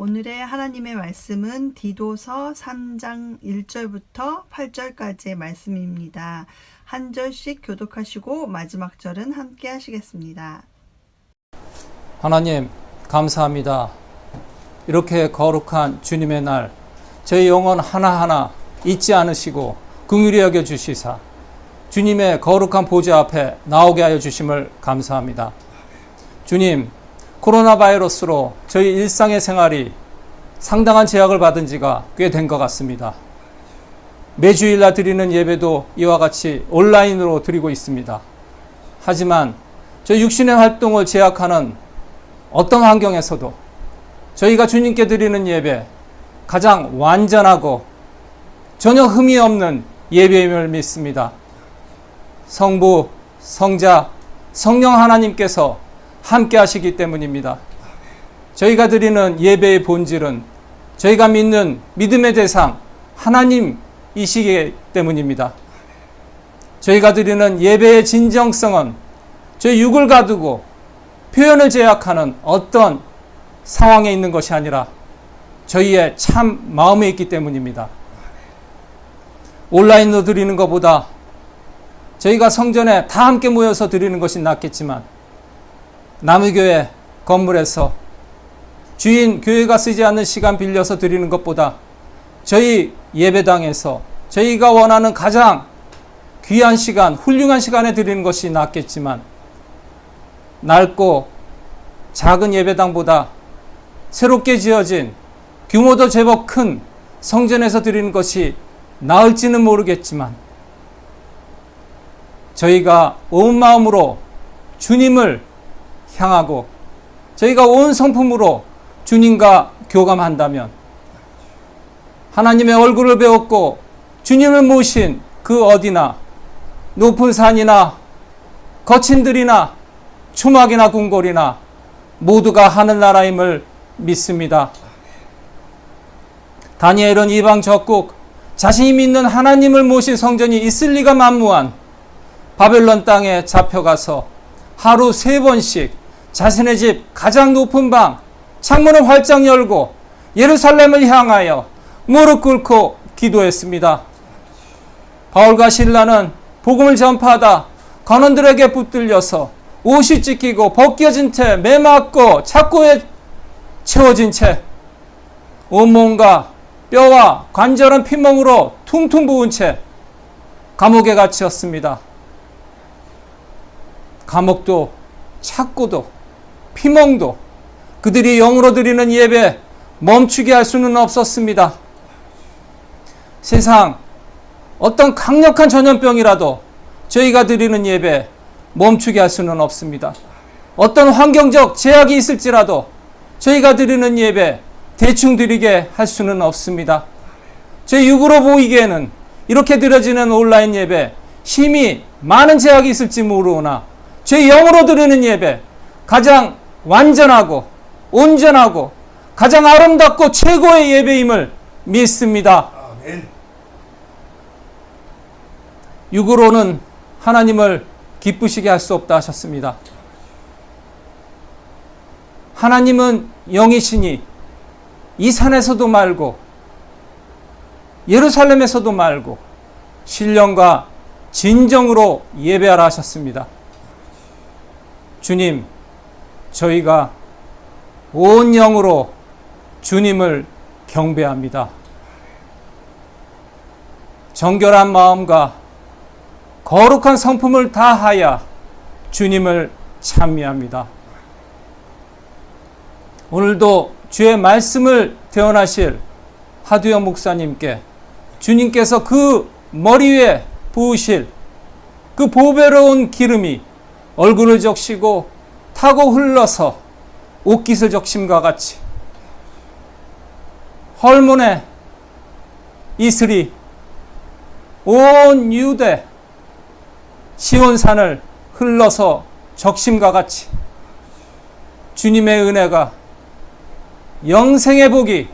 오늘의 하나님의 말씀은 디도서 3장 1절부터 8절까지의 말씀입니다. 한 절씩 교독하시고 마지막 절은 함께 하시겠습니다. 하나님 감사합니다. 이렇게 거룩한 주님의 날 저희 영혼 하나하나 잊지 않으시고 긍휼히 여겨 주시사 주님의 거룩한 보좌 앞에 나오게 하여 주심을 감사합니다. 주님 코로나 바이러스로 저희 일상의 생활이 상당한 제약을 받은 지가 꽤 된 것 같습니다. 매주일날 드리는 예배도 이와 같이 온라인으로 드리고 있습니다. 하지만 저 육신의 활동을 제약하는 어떤 환경에서도 저희가 주님께 드리는 예배 가장 완전하고 전혀 흠이 없는 예배임을 믿습니다. 성부, 성자, 성령 하나님께서 함께 하시기 때문입니다. 저희가 드리는 예배의 본질은 저희가 믿는 믿음의 대상 하나님이시기 때문입니다. 저희가 드리는 예배의 진정성은 저희 육을 가두고 표현을 제약하는 어떤 상황에 있는 것이 아니라 저희의 참 마음에 있기 때문입니다. 온라인으로 드리는 것보다 저희가 성전에 다 함께 모여서 드리는 것이 낫겠지만 남의 교회 건물에서 주인 교회가 쓰지 않는 시간 빌려서 드리는 것보다 저희 예배당에서 저희가 원하는 가장 귀한 시간, 훌륭한 시간에 드리는 것이 낫겠지만 넓고 작은 예배당보다 새롭게 지어진 규모도 제법 큰 성전에서 드리는 것이 나을지는 모르겠지만 저희가 온 마음으로 주님을 향하고 저희가 온 성품으로 주님과 교감한다면 하나님의 얼굴을 배웠고 주님을 모신 그 어디나 높은 산이나 거친 들이나 초막이나 궁궐이나 모두가 하늘나라임을 믿습니다. 다니엘은 이방 적국 자신이 믿는 하나님을 모신 성전이 있을 리가 만무한 바벨론 땅에 잡혀가서 하루 세 번씩 자신의 집 가장 높은 방 창문을 활짝 열고 예루살렘을 향하여 무릎 꿇고 기도했습니다. 바울과 신라는 복음을 전파하다 관원들에게 붙들려서 옷이 찢기고 벗겨진 채 매맞고 착고에 채워진 채 온몸과 뼈와 관절은 피멍으로 퉁퉁 부은 채 감옥에 갇혔습니다. 감옥도 착고도 피멍도 그들이 영으로 드리는 예배 멈추게 할 수는 없었습니다. 세상 어떤 강력한 전염병이라도 저희가 드리는 예배 멈추게 할 수는 없습니다. 어떤 환경적 제약이 있을지라도 저희가 드리는 예배 대충 드리게 할 수는 없습니다. 제 육으로 보이기에는 이렇게 드려지는 온라인 예배 힘이 많은 제약이 있을지 모르오나 제 영으로 드리는 예배 가장 완전하고 온전하고 가장 아름답고 최고의 예배임을 믿습니다. 아멘. 육으로는 하나님을 기쁘시게 할 수 없다 하셨습니다. 하나님은 영이시니 이 산에서도 말고 예루살렘에서도 말고 신령과 진정으로 예배하라 하셨습니다. 주님, 저희가 온 영으로 주님을 경배합니다. 정결한 마음과 거룩한 성품을 다하여 주님을 찬미합니다. 오늘도 주의 말씀을 대언하실 하두영 목사님께 주님께서 그 머리 위에 부으실 그 보배로운 기름이 얼굴을 적시고 타고 흘러서 옷깃을 적심과 같이 헐몬의 이슬이 온 유대 시온산을 흘러서 적심과 같이 주님의 은혜가 영생의 복이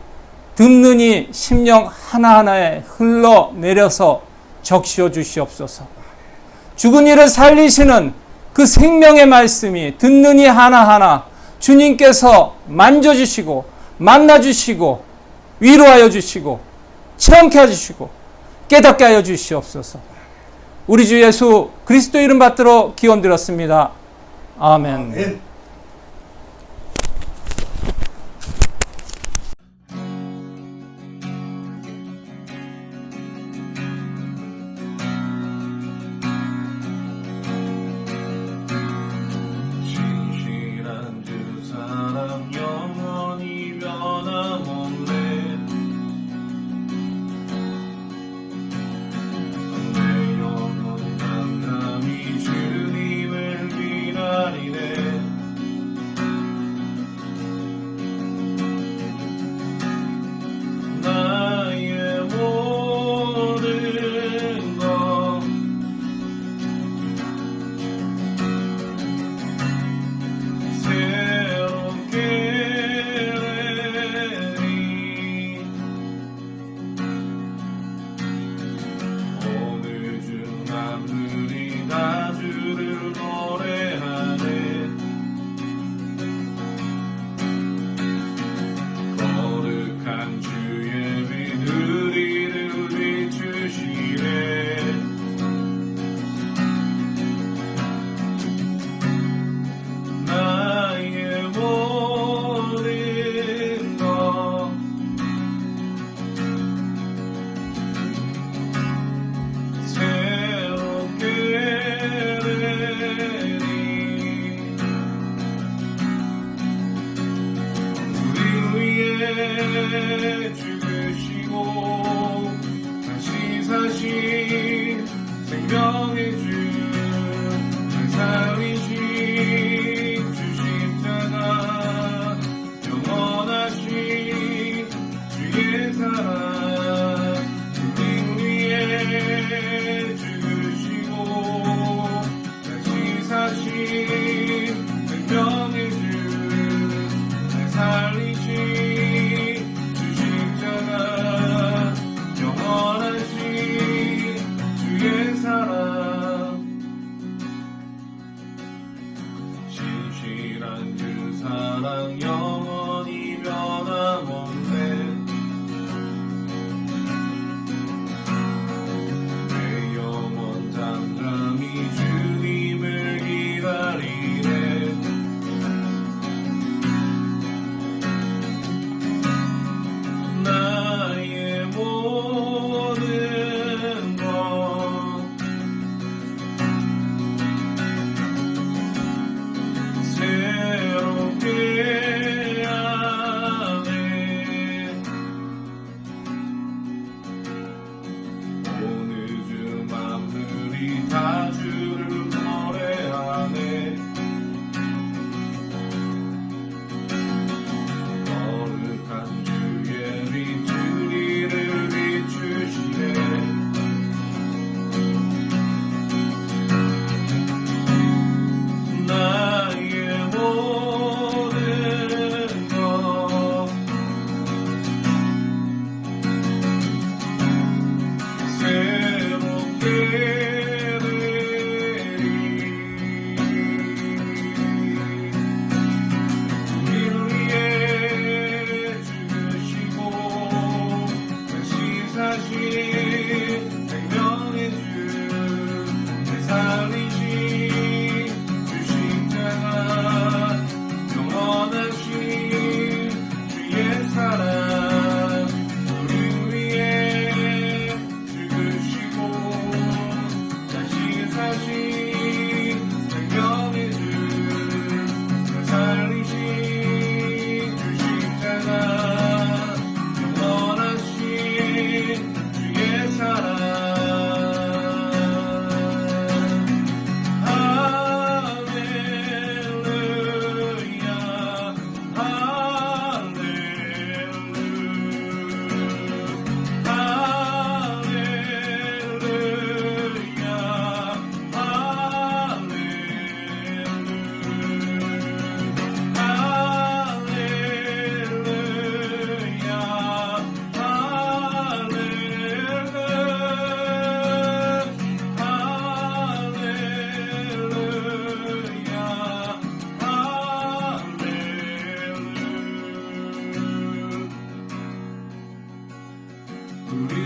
듣느니 심령 하나하나에 흘러 내려서 적시어 주시옵소서. 죽은 이를 살리시는 그 생명의 말씀이 듣는 이 하나하나 주님께서 만져주시고 만나주시고 위로하여 주시고 체험케 해주시고 깨닫게 하여 주시옵소서. 우리 주 예수 그리스도 이름 받들어 기원드렸습니다. 아멘. 아멘. 죽으시고 다시 사신 생명의 주 천사이신 주 십자가 영원하신 주의 사랑. You.